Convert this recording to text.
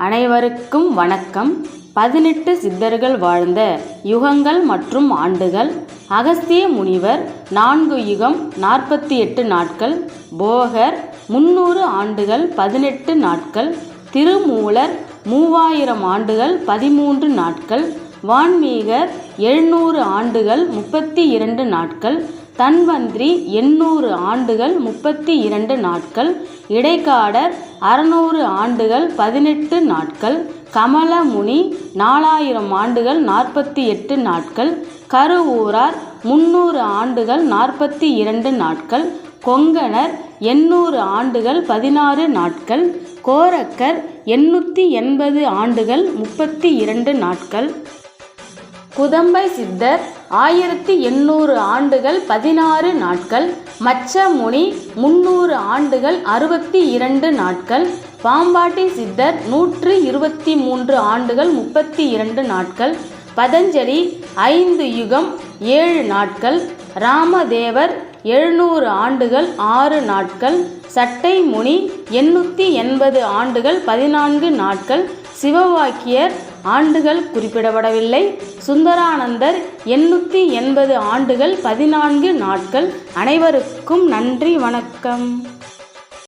அனைவருக்கும் வணக்கம். பதினெட்டு சித்தர்கள் வாழ்ந்த யுகங்கள் மற்றும் ஆண்டுகள். அகஸ்திய முனிவர் நான்கு யுகம் நாற்பத்தி எட்டு நாட்கள். போகர் முன்னூறு ஆண்டுகள் பதினெட்டு நாட்கள். திருமூலர் மூவாயிரம் ஆண்டுகள் பதிமூன்று நாட்கள். வான்மீகர் எழுநூறு ஆண்டுகள் முப்பத்தி இரண்டு நாட்கள். தன்வந்திரி எண்ணூறு ஆண்டுகள் முப்பத்தி இரண்டு நாட்கள் இடைக்காடர் அறுநூறு ஆண்டுகள் பதினெட்டு நாட்கள் கமலமுனி நாலாயிரம் ஆண்டுகள் நாற்பத்தி எட்டு நாட்கள் கருவூரார் முன்னூறு ஆண்டுகள் நாற்பத்தி இரண்டு நாட்கள் கொங்கணர் எண்ணூறு ஆண்டுகள் பதினாறு நாட்கள் கோரக்கர் எண்ணூற்றி எண்பது ஆண்டுகள் முப்பத்தி இரண்டு நாட்கள். குதம்பை சித்தர் ஆயிரத்தி எண்ணூறு ஆண்டுகள் பதினாறு நாட்கள் மச்ச முனி முன்னூறு ஆண்டுகள் அறுபத்தி இரண்டு நாட்கள் பாம்பாட்டி சித்தர் நூற்று இருபத்தி மூன்று ஆண்டுகள் முப்பத்தி இரண்டு நாட்கள் பதஞ்சலி ஐந்து யுகம் ஏழு நாட்கள் ராமதேவர் எழுநூறு ஆண்டுகள் ஆறு நாட்கள் சட்டை முனி எண்ணூற்றி எண்பது ஆண்டுகள் பதினான்கு நாட்கள் சிவவாக்கியர் ஆண்டுகள் குறிப்பிடப்படவில்லை. சுந்தரானந்தர் எண்ணூற்றி எண்பது ஆண்டுகள் பதினான்கு நாட்கள். அனைவருக்கும் நன்றி வணக்கம்.